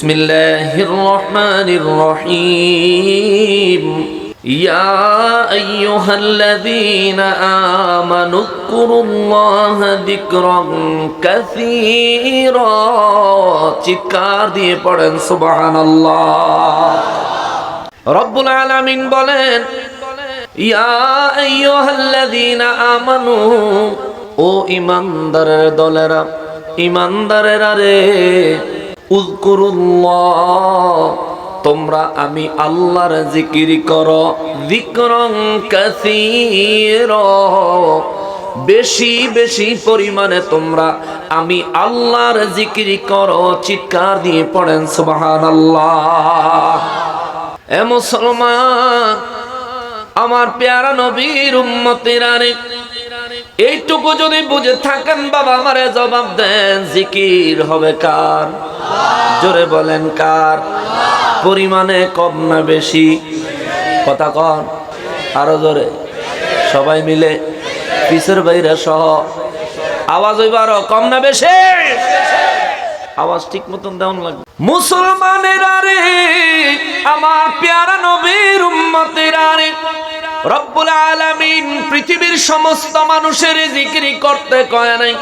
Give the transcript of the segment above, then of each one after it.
بسم الله الرحمن الرحيم يا أيها الذين آمنوا اذكروا الله ذكرا كثيرا চিৎকার দিয়ে পড়েন সুবহানাল্লাহ রব্বুল আলামিন বলেন ইয়া আইয়ুহাল্লাযীনা আমানু ও ইমানদারের দলেরা ইমানদারেরা রে উযকুরুল্লাহ, তোমরা আমি আল্লাহর জিকির করো। যিকরং কাসীরা, বেশি বেশি পরিমাণে তোমরা আমি আল্লাহর জিকির করো, চিৎকার দিয়ে পড়েন, সুবহানাল্লাহ। এ মুসলমান, আমার পেয়ারা নবীর উম্মতেরা রে এইটুকু যদি বুঝে থাকেন, বাবা আমারে জবাব দেন, জিকির হবে কার? জোরে বলেন কার? পরিমাণে কম না বেশি? কথা কন। আরও জোরে। সবাই মিলে পিসের বাইরে সহ। আওয়াজ হইব আরও কম না বেশি? আওয়াজ ঠিক মতন দেওয়ান লাগবে। মুসলমানের আরে আমার প্যারা নবীর উম্মতের আরে রব্বুল আলামিন পৃথিবীর সমস্ত মানুষের জিকিরি করতে কয় নাই।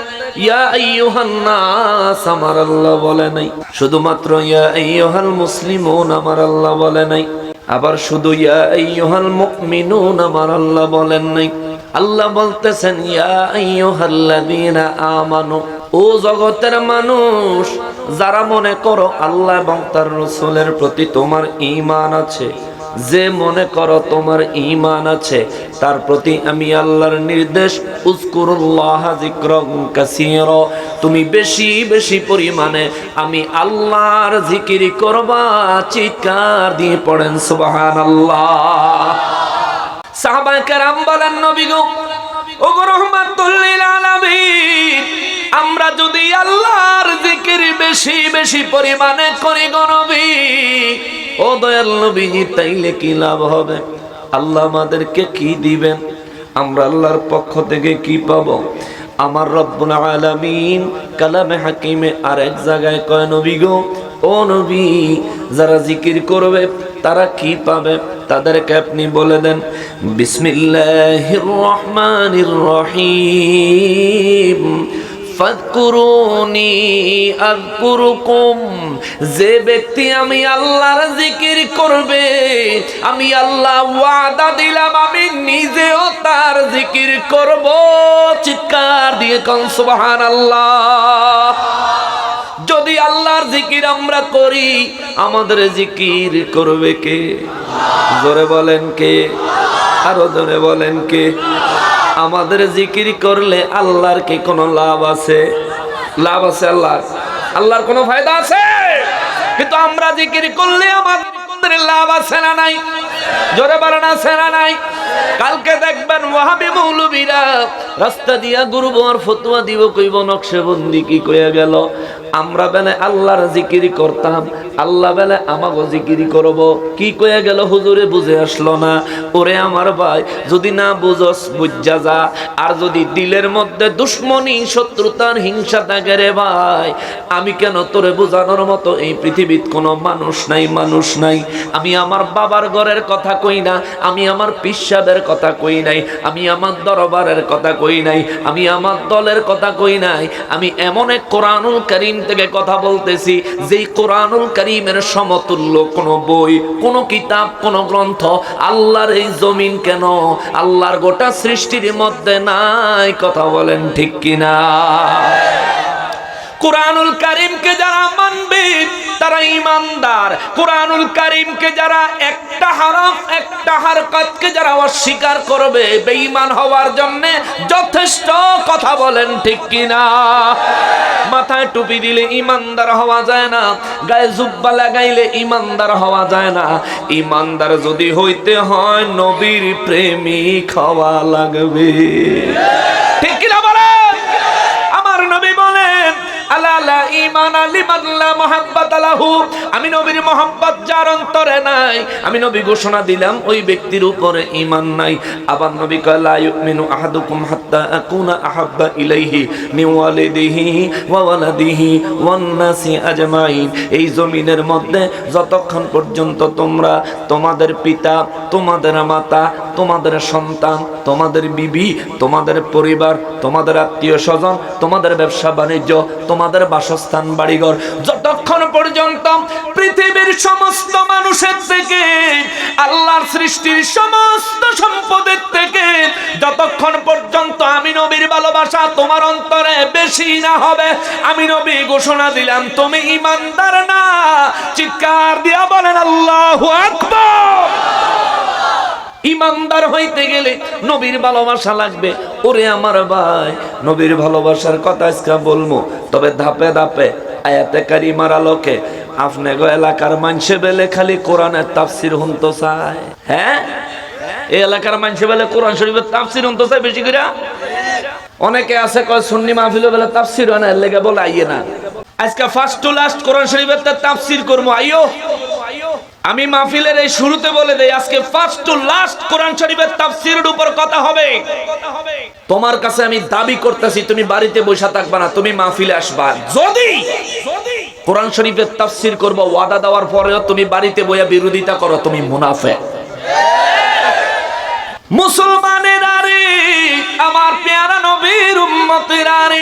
ইয়া আইয়ুহান নাস আমার আল্লাহ বলে নাই। শুধুমাত্র ইয়া আইয়ুহাল মুসলিমুন, আমার আল্লাহ বলে নাই। আবার শুধু ইয়া আইয়ুহাল মুমিনুন, আমার আল্লাহ বলেন নাই। আল্লাহ বলতেছেন, ইয়া আইয়ুহাল্লাযীনা আমানু, ও জগতের মানুষ, যারা মনে করো আল্লাহ এবং তার রসুলের প্রতি তোমার ঈমান আছে যে মনে করো তোমার ইমান আছে, তার প্রতি আমি আল্লাহর নির্দেশ তুমি বেশি বেশি পরিমাণে আমি আল্লাহর জিকির করবা, চিৎকার দিয়ে পড়েন, সুবহানাল্লাহ। সাহাবায়ে কেরাম বলেন, নবী গো, ওগো রহমাতুল লিল আলামিন, আমরা যদি আল্লাহর জিকির বেশি বেশি পরিমাণে করি গো নবী ও দয়াল নবীজি তাইলে কি লাভ হবে? আল্লাহ আমাদেরকে কি দিবেন? আমরা আল্লাহর পক্ষ থেকে কি পাব? আমার রব্বুল আলামিন কালামে হাকিমে আর এক জায়গায় কয়, নবী গো, ও নবী, যারা জিকির করবে, তারা কি পাবে? তাদেরকে আপনি বলে দেন, বিসমিল্লাহির রহমানির রহিম। ফাদকুরুনি আযকুরুকুম যে ব্যক্তি আমি আল্লাহর জিকির করবে, আমি আল্লাহ ওয়াদা দিলাম, আমি নিজেও তার জিকির করব। চিৎকার দিয়ে কোন, সুবহানাল্লাহ। যদি আল্লাহর জিকির আমরা করি, আমাদের জিকির করবে কে? জোরে বলেন কে? আরও জোরে বলেন কে? আমাদের জিকির করলে আল্লাহর কি কোনো লাভ আছে? লাভ আছে আল্লাহর আল্লাহর কোনো ফায়দা আছে? কিন্তু আমরা জিকির করলে আমাদের লাভ আছে না নাই? জোরে নাই? কালকে দেখবেন রাস্তা দিয়া গুরু বর ফতুয়া দিব, কইব নকশবন্দি কি কইয়া গেল? আমরা বেলে আল্লাহর জিকিরি করতাম, আল্লাহ বেলে আমাকে জিকিরি করব। কি কইয়া গেল হুজুরে, বুঝে আসলো না। ওরে আমার ভাই, যদি না বুঝস, বুঝা যা। আর যদি দিলের মধ্যে দুশ্মনী শত্রুতার হিংসা থাকে রে ভাই, আমি কেন তোরে বোঝানোর মতো? এই পৃথিবীত কোনো মানুষ নাই মানুষ নাই। আমি আমার বাবার ঘরের কথা কই না, আমি আমার পিসাবের কথা কই নাই, আমি আমার দরবারের কথা কই নাই, আমি আমার দলের কথা কই নাই, আমি এমন এক কোরআনুল করিম থেকে কথা বলতেছি, যেই কোরআনুল করিমের সমতুল্য কোনো বই, কোন কিতাব, কোনো গ্রন্থ আল্লাহর এই জমিন কেন? আল্লাহর গোটা সৃষ্টির মধ্যে নাই, কথা বলেন ঠিক কিনা? কোরআনুল করিমকে যারা মানবে তারা ইমানদার, কোরআনুল কারিমকে যারা একটা হরফ একটা হারকতকে যারা অস্বীকার করবে, বেঈমান হওয়ার জন্য যথেষ্ট কথা বলেন ঠিক কিনা? মাথায় টুপি দিলে ইমানদার হওয়া যায় না, গায়ে জুব্বা লাগাইলে ইমানদার হওয়া যায় না। ইমানদার যদি হইতে হয়, নবীর প্রেমিক হওয়া লাগবে কিনা বলেন আমার নবী বলেন আলা লা আমি নবীর যার অন্তরে নাই। আমি নবী ঘোষণা দিলাম, ওই ব্যক্তির উপরে নাই। আবার নবী আহাদুকুম হাত্তা আহাব্বা ইলাইহি ওয়ালিদিহি আজমাইন। এই জমিনের মধ্যে যতক্ষণ পর্যন্ত তোমরা তোমাদের পিতা, তোমাদের মাতা তোমাদের সন্তান, তোমাদের বিবি, তোমাদের পরিবার, তোমাদের আত্মীয় স্বজন, তোমাদের ব্যবসা বাণিজ্য, তোমাদের বাসস্থান, বাড়িঘর, যতক্ষণ পর্যন্ত পৃথিবীর সমস্ত মানুষের থেকে, আল্লাহর সৃষ্টির সমস্ত সম্পদের থেকে, যতক্ষণ পর্যন্ত আমি নবীর ভালোবাসা তোমার অন্তরে বেশি না হবে, আমি নবী ঘোষণা দিলাম, তুমি ইমানদার না, চিৎকার দিয়া বলেন আল্লাহু আকবার। ইমানদার হইতে গেলে নবীর ভালোবাসা লাগবে। ওরে আমার ভাই, নবীর ভালোবাসার কথা আজকে বলব। তবে ধাপে ধাপে আয়াতে কারিমার আলোকে আপনি গো এলাকার মানুষে বেলে খালি কোরআনের তাফসির হুনতো চায় হ্যাঁ? এই এলাকার মানুষে বেলে কোরআন শরীফের তাফসির হুনতো চায় বেশি করে অনেকে আছে কয়, সুন্নি মাহফিল বেলে তাফসির হয় না লেগে বলে আইয়ে না। আজকে ফার্স্ট টু লাস্ট কোরআন শরীফের তাফসির করব আইও আমি মাহফিলের এই শুরুতে বলে দেই, আজকে ফার্স্ট টু লাস্ট কোরআন শরীফের তাফসীরের উপর কথা হবে। তোমার কাছে আমি দাবি করতেছি, তুমি বাড়িতে বসে থাকবা না, তুমি মাহফিলে আসবা। যদি কোরআন শরীফের তাফসীর করব, ওয়াদা দেওয়ার পরেও তুমি বাড়িতে বইয়া বিরোধিতা করো, তুমি মুনাফিক। মুসলমানের আরে আমার পেয়ারা নবীর উম্মতের আরে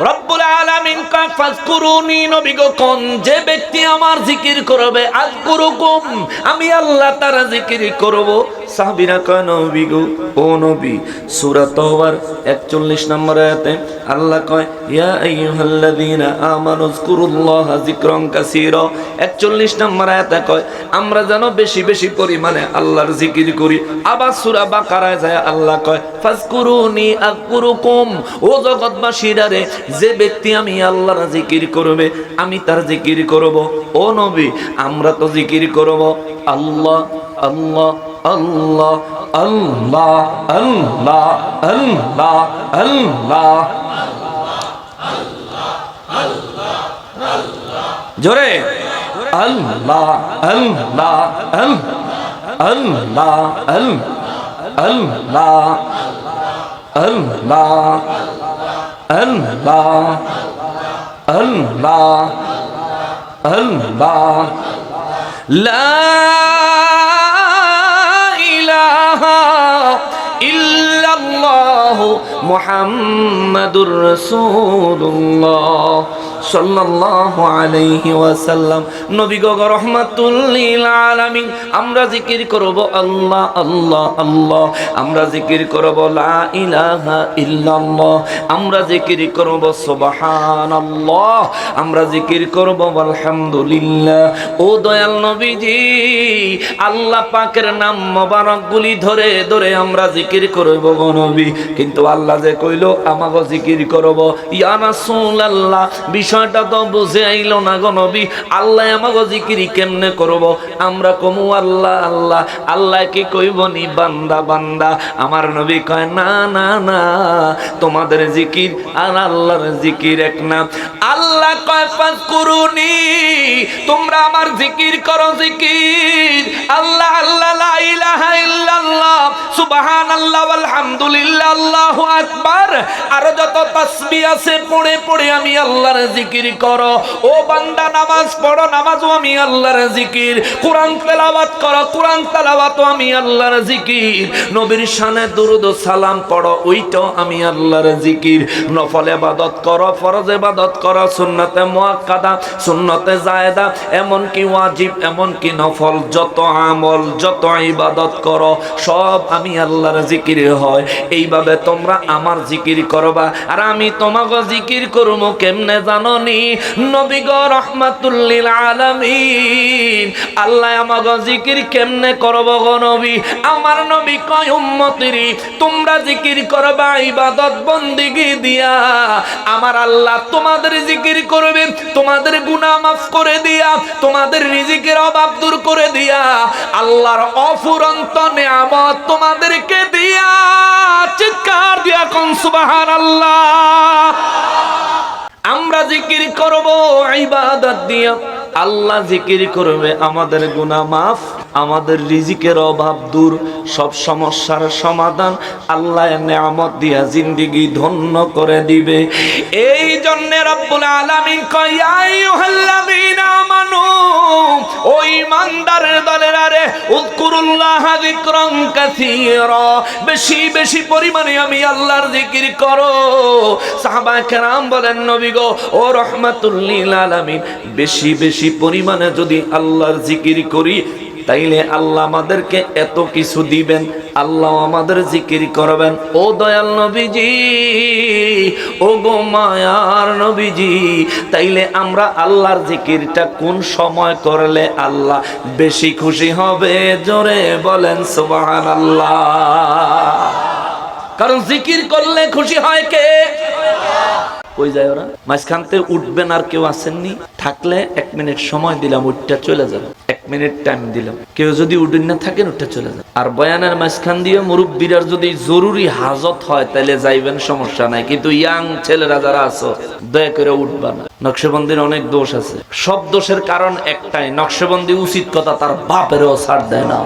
রব্বুল আলামিন কয় ফাজকুরুনি নবী গো কোন যে ব্যক্তি আমার জিকির করবে আজকুরুকুম আমি আল্লাহ তারা জিকির করব। সাহাবীরা কয়, নবী গো, ও নবী, সূরা তওবার 41 নম্বর আয়াতে আল্লাহ কয়, ইয়া আইয়ুহাল্লাযীনা আমানু যকুরুল্লাহা যিকরান কাসীরা। 41 নম্বর আয়াতে কয়, আমরা যেন বেশি বেশি পরিমাণে আল্লাহর জিকির করি। আবার সূরা বাকারায় যায় আল্লাহ কয়, ফাজকুরুনি আযকুরুকুম। ও জগৎবাসীরা রে, যে ব্যক্তি আমি আল্লাহর জিকির করবে, আমি তার জিকির করব। ও নবী, আমরা তো জিকির করব। আল্লাহ আল্লাহ আল্লাহ আল্লাহ আল্লাহ আল্লাহ আল্লাহ। জোরে। আল্লাহ আল্লাহ আল্লাহ আল্লাহ আল্লাহ আল্লাহ আল্লাহ আল্লাহ। লা ইল্লাল্লাহ মুহাম্মাদুর রাসূলুল্লাহ। আল্লাহ ও নবীজি, আল্লাহ পাকের নাম মোবারকগুলি ধরে ধরে আমরা জিকির করব নবী। কিন্তু আল্লাহ যে কইলো, আমাগো জিকির করব। ইয়া রাসূলুল্লাহ বিষয়টা তো বুঝে আইল না গো নবী। আল্লাহ আমাকে জিকিরি কেমনে করব? আমরা কমু আল্লাহ আল্লাহ। আল্লাহ কি কইব নি? বান্দা বান্দা। আমার নবী কয়, না না না। তোমাদের জিকির আর আল্লাহর জিকির এক না। আল্লাহ কয় পাঁচ করুনি তোমরা আমার জিকির করো জিকির। আল্লাহ আল্লাহ, লা ইলাহা ইল্লাল্লাহ। সুবহানাল্লাহ আলহামদুলিল্লাহ আল্লাহু আকবার। আর যত তাসবিহ আছে, পড়ে পড়ে আমি আল্লাহর জিকির করো। ও বান্দা, নামাজ পড়ো, নামাজও আমি আল্লাহর জিকির। কোরআন তেলাওয়াত করো, কোরআন তেলাওয়াতও আমি আল্লাহর জিকির। নবীর শানে দুরুদ সালাম পড়ো, ওইটাও আমি আল্লাহর জিকির। নফল ইবাদত করো, ফরজ ইবাদত করো, সুন্নতে মুআক্কাদা সুন্নতে জায়েদা এমন কি ওয়াজিব এমন কি নফল, যত আমল, যত ইবাদত করো, সব আমি আল্লাহর জিকির হয়। এইভাবে তোমরা আমার জিকির করবা। আর আমি তোমাকে জিকির করব কেমনে জাননি? নবী গো রহমাতুল্লিল আলামিন। আল্লাহ আমাকে জিকির কেমনে করব গো নবী? আমার নবী কয়, উম্মতিরি, তোমরা জিকির করবা ইবাদত বন্দিগি দিয়া। আমার আল্লাহ তোমাদের জিকির করবে তোমাদের গুনাহ মাফ করে দিয়া, তোমাদের রিজিকের অভাব দূর করে দিয়া, আল্লাহর অফুরন্ত নিয়ামত তোমাদেরকে দিয়া। চিৎকার দিয়া কোন আল্লাহ আমরা জিকির করব ইবাদত দিয়া। আল্লাহ জিকির করবে, আমাদের গুনাহ মাফ, আমাদের রিজিকের অভাব দূর, সব সমস্যার সমাধান আল্লাহ নেয়ামত দিয়া জিন্দিগি ধন্য করে দিবে। এই জন্য রব্বুল আলামিন কয়, ইয়া আইয়ুহাল্লাযীনা আমানু, ও ইমানদারের দলের আরে উযকুরুল্লাহ যিকরান কাসীরা, বেশি বেশি পরিমাণে আমি আল্লাহর জিকির করো। সাহাবা কেরাম বলেন, নবী গো, ও রহমাতুল লিল আলামিন, বেশি বেশি পরিমাণে যদি আল্লাহর জিকির করি, তাইলে আল্লাহ আমাদেরকে এত কিছু দিবেন, আল্লাহ আমাদের জিকির করবেন। ও দয়াল নবীজি, ও গো মায়ার নবীজি, তাইলে আমরা আল্লাহর জিকিরটা কোন সময় করলে আল্লাহ বেশি খুশি হবে? জোরে বলেন সুবহান আল্লাহ কারণ জিকির করলে খুশি হয় কে? কই যায় ওরা? মাঝখানতে উঠবেন আর কেউ আসেননি। থাকলে এক মিনিট সময় দিলাম উঠটা চলে যাবে। এক মিনিট টাইম দিলাম। কেউ যদি উঠেন না থাকেন উঠটা চলে যাবে। আর বয়ানের মাঝখান দিয়ে মুরব্বীরার যদি জরুরি হাজত হয় তাহলে যাইবেন, সমস্যা নাই। কিন্তু ইয়াং ছেলেরা যারা আছো, দয়া করে উঠবা না। নকশবন্দির অনেক দোষ আছে। সব দোষের কারণ একটাই, নকশবন্দি উচিত কথা তার বাপেরও ছাড় দেয় না।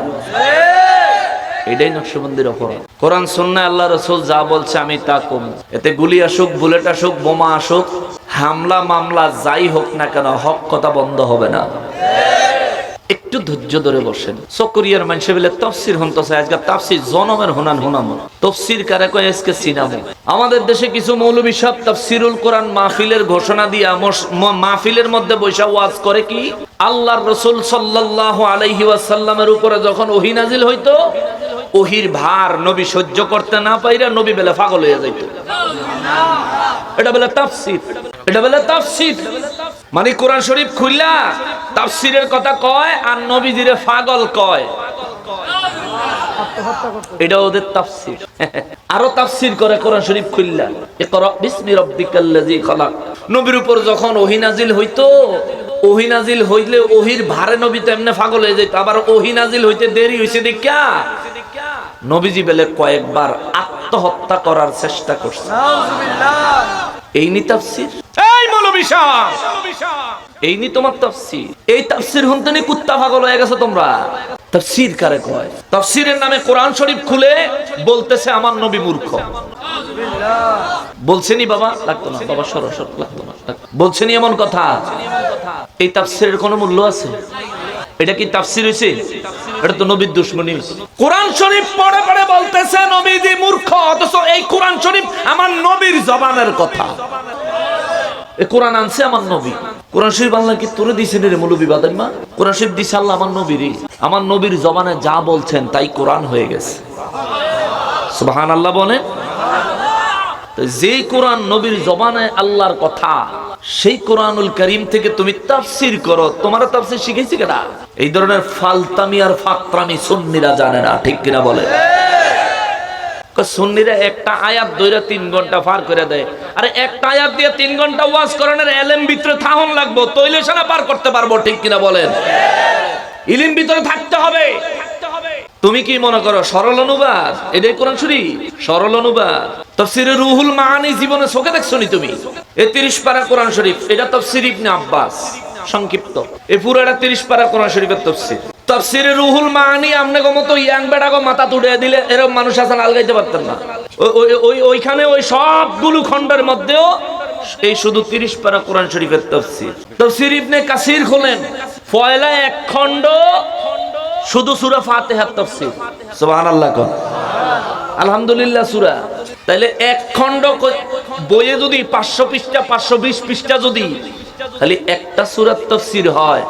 এটাই নকশবন্দির অপরাধ। কোরআন সন্ন্যায় আল্লাহ রসুল যা বলছে আমি তা কম। এতে গুলি আসুক, বুলেট আসুক, বোমা আসুক, হামলা, মামলা যাই হোক না কেন, হক কথা বন্ধ হবে না। একটু ধৈর্য ধরে বসেন। চকরিয়ার মানুষে বলে, তফসির আজকে তাফসির জনমের তফসির কয়, আজকে আমাদের দেশে কিছু মৌলবী সব তাফসিরুল কোরআন মাহফিলের ঘোষণা দিয়া মাহফিলের মধ্যে বৈশা ওয়াজ করে কি? আল্লাহর রসুল সাল্লাল্লাহু আলাইহি ওয়াসাল্লামের উপরে যখন ওহী নাজিল হইতো ওহির ভার নবী সহ্য করতে না পাইরা নবী বেলা পাগল হয়ে যাইতো। এটা বলে তাফসির। এটা বলে তাফসির। মানে কোরআন শরীফ খুললা তাফসিরের কথা কয় আর নবীজিরে পাগল কয়। এটা ওদের তাফসির। আরও তাফসির করে কোরআন শরীফ খুললা ইকরা বিসমি রাব্বিকাল্লাযী খালাক। নবীর উপর যখন ওহী নাজিল হইতো, ওহী নাজিল হইলে ওহির ভারে নবী তো এমনি পাগল হয়ে যেত আবার ওহী নাজিল হইতে দেরি হইছে দেখা নবীজি বেলে কয়েকবার আত্মহত্যা করার চেষ্টা করছে। এই নি তাফসির? এই মৌলবী এই নি তোমার তাফসির? এই তাফসির হুনতে নি কুত্তা পাগল হয়ে গেছো তোমরা। তাফসির কারে কয়? তাফসিরের নামে কোরআন শরীফ খুলে বলতেছে আমার নবী মূর্খ। বলছেনি বাবা লাগতো না। বাবা সরো লাগতো না। বলছেনি এমন কথা। এই তাফসিরের কোনো মূল্য আছে? এটা কি তাফসির হয়েছে এটা তো নবীর দুশ্মনী। কোরআন শরীফ পড়ে পড়ে বলতেছে, নবীজি মূর্খ, অথচ এই কোরআন শরীফ আমার নবীর জবানের কথা। এ কোরআন আনছে আমার নবী। কোরআন শরীফ রে বাদাইমা কোরআন শরীফ দিছে আল্লাহ আমার নবীরই আমার নবীর জবানে যা বলছেন তাই কোরআন হয়ে গেছে। সুবহান আল্লাহ বলে তো যেই কোরআন নবীর জবানে আল্লাহর কথা, সেই কোরআনুল করিম থেকে তুমি তাফসির করো। তোমার তাফসির শিখেছি কেনা এই ধরনের ফালতামি আর ফাকরামি সুন্নিরা জানে না, ঠিক কিনা বলে? সুন্নিরা একটা আয়াত তিন ঘণ্টা পার করে দেয়। একটা আয়াত দিয়ে তিন ঘণ্টা ওয়াজ করানোর ভিতরে থাহন লাগবো, তৈলে সেনা পার করতে পারব, ঠিক কিনা বলেন? ইলিম ভিতরে থাকতে হবে। তুমি কি মনে করো সরল অনুবাদ? এটাই কোরআন শরীফ। সরল অনুবাদ। তফসিরে রুহুল মাহানি জীবনে চোখে দেখছ নি তুমি? এ তিরিশ পারা কোরআন শরীফ। এটা তফসির ইবনে আব্বাস। সংক্ষিপ্ত। এ পুরোটা তিরিশ পারা কোরআন শরীফের তফসির। তফসিরে রুহুল মাহানি আমনে গো মতো ইয়াং বেটা গো মাথা তুলে দিলে এরকম মানুষ আসান আলগাইতে পারতেন না। ওই- ওই- ওই, ওইখানে ওই সবগুলো খণ্ডের মধ্যেও এই শুধু তিরিশ পারা কোরআন শরীফের তফসির। তফসির ইবনে কাসির খোলেন পয়লা এক খণ্ড শুধু সুরা ফাতিহার তাফসীর। সুবহানাল্লাহ কোন। আলহামদুলিল্লাহ সুরা। তাইলে এক খণ্ড বইয়ে যদি 500 পৃষ্ঠা 520 পৃষ্ঠা যদি খালি একটা সূরার তাফসীর হয়।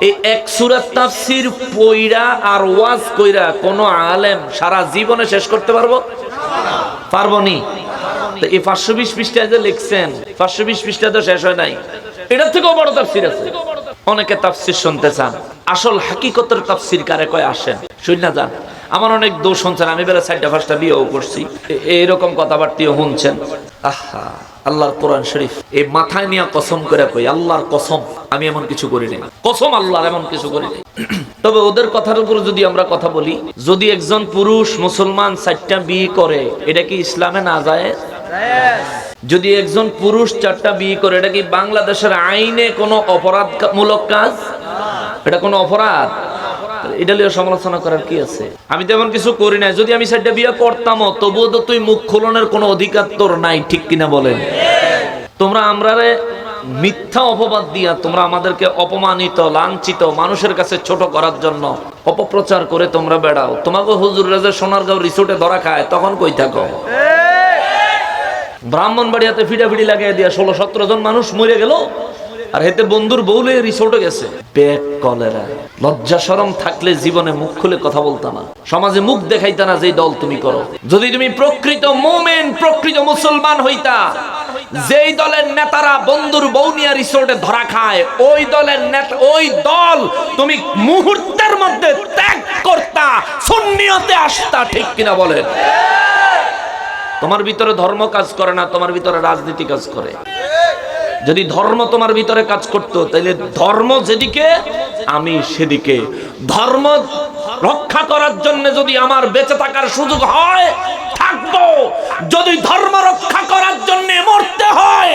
এই এক সূরার তাফসীর পইরা আর ওয়াজ কইরা কোন আলেম সারা জীবনে শেষ করতে পারব? পারব নি। এই 520 পৃষ্ঠায় যে লিখছেন 520 পৃষ্ঠা তো শেষ হয় নাই। এটার থেকেও বড় তাফসীর আছে। অনেকে তাফসীর শুনতে চান। আসল হাকিকতের তাফসীর কারে কয় আসেন? শুন না যান। আমার অনেক দোষ শুনছেন, আমি বেলা চারটা পাঁচটা বিয়েও করছি। এ- এইরকম কথাবার্তিও শুনছেন। আহা। আল্লাহর কোরআন শরীফ। এই মাথায় নিয়ে কসম করে কই, আল্লাহর কসম, আমি এমন কিছু করি নাই। কসম আল্লাহর এমন কিছু করি নাই। তবে ওদের কথার উপর যদি আমরা কথা বলি, যদি একজন পুরুষ মুসলমান চারটা বিয়ে করে, এটা কি ইসলামে না যায়? যদি একজন পুরুষ চারটা বিয়ে করে, এটা কি বাংলাদেশের আইনে কোনো অপরাধমূলক কাজ? এটা কোনো অপরাধ? এটা লিয়ে সমালোচনা করার কি আছে? আমি তেমন কিছু করি যদি আমি চারটা বিয়ে তবুও তো তুই মুখ খোলনের কোনো অধিকার তোর নাই, ঠিক কিনা বলেন? তোমরা মিথ্যা অপবাদ দিয়া তোমরা আমাদেরকে অপমানিত, লাঞ্ছিত, মানুষের কাছে ছোট করার জন্য অপপ্রচার করে তোমরা বেড়াও। তোমাকে হুজুর রাজা সোনারগাঁও রিসোর্টে ধরা খায়, তখন কই থাকো? ব্রাহ্মণবাড়িয়াতে ফিডাফিডি লাগিয়ে দিয়া ষোলো সতেরো জন মানুষ মরে গেল আর হেতে বন্ধুর বউলে রিসোর্টে গেছে। পেট কলেরা। লজ্জা সরম থাকলে জীবনে মুখ খুলে কথা বলতা না। সমাজে মুখ দেখাইতা না যে দল তুমি করো। যদি তুমি প্রকৃত মোমেন, প্রকৃত মুসলমান হইতা, যেই দলের নেতারা বন্ধুর বউ নিয়ে রিসোর্টে ধরা খায়, ওই দলের নেতা, ওই দল তুমি মুহূর্তের মধ্যে ত্যাগ করতা, সুন্নিয়তে আসতা, ঠিক কিনা বলেন? তোমার ভিতরে ধর্ম কাজ করে না, তোমার ভিতরে রাজনীতি কাজ করে। যদি ধর্ম তোমার ভিতরে কাজ করতো তাহলে ধর্ম যেদিকে, আমি সেদিকে। ধর্ম রক্ষা করার জন্য যদি আমার বেঁচে থাকার সুযোগ হয়, থাকব। যদি ধর্ম রক্ষা করার জন্য মরতে হয়,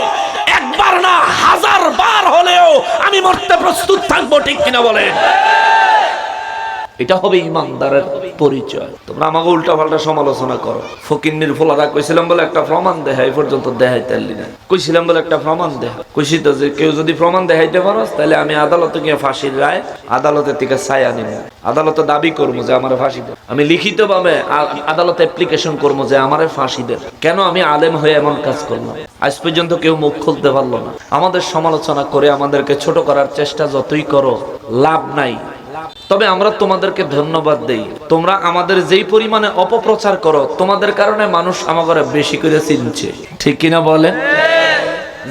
একবার না হাজার বার হলেও আমি মরতে প্রস্তুত থাকব, ঠিক কিনা বলে এটা হবে ইমানদারের পরিচয়। তোমরা আমাকে উল্টা পাল্টা সমালোচনা করো। ফকিন্নির ফোলারা কইছিলাম বলে একটা প্রমাণ দেহা, এই পর্যন্ত দেখাইতে পারলি না কইছিলাম বলে একটা প্রমাণ দেহা। কইছি তো যে কেউ যদি প্রমাণ দেখাইতে পারো তাহলে আমি আদালতে গিয়ে ফাঁসির রায় আদালতের থেকে ছায়া নিব। আদালতে দাবি করব যে আমার ফাঁসি দেব আমি লিখিত ভাবে আদালতে অ্যাপ্লিকেশন করব যে আমার ফাঁসি দেব কেন আমি আলেম হয়ে এমন কাজ করলাম? আজ পর্যন্ত কেউ মুখ খুলতে পারল না। আমাদের সমালোচনা করে আমাদেরকে ছোট করার চেষ্টা যতই করো, লাভ নাই। তবে আমরা তোমাদেরকে ধন্যবাদ দেই। তোমরা আমাদের যেই পরিমাণে অপপ্রচার করো, তোমাদের কারণে মানুষ আমাকে বেশি করে চিনছে। ঠিক কিনা বলেন?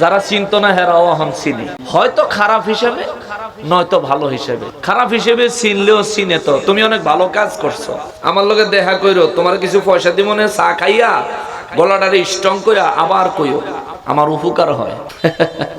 যারা চিনত না, হেরাও এখন চিনি। হয়তো খারাপ হিসেবে, নয়তো ভালো হিসেবে। খারাপ হিসেবে চিনলেও চিনে তো। তুমি অনেক ভালো কাজ করছ। আমার লগে দেখা কইরো, তোমার কিছু পয়সা দিব না, চা খাইয়া, গলাটারে স্ট্রং কইরা আবার কইও। আমার উপকার হয়।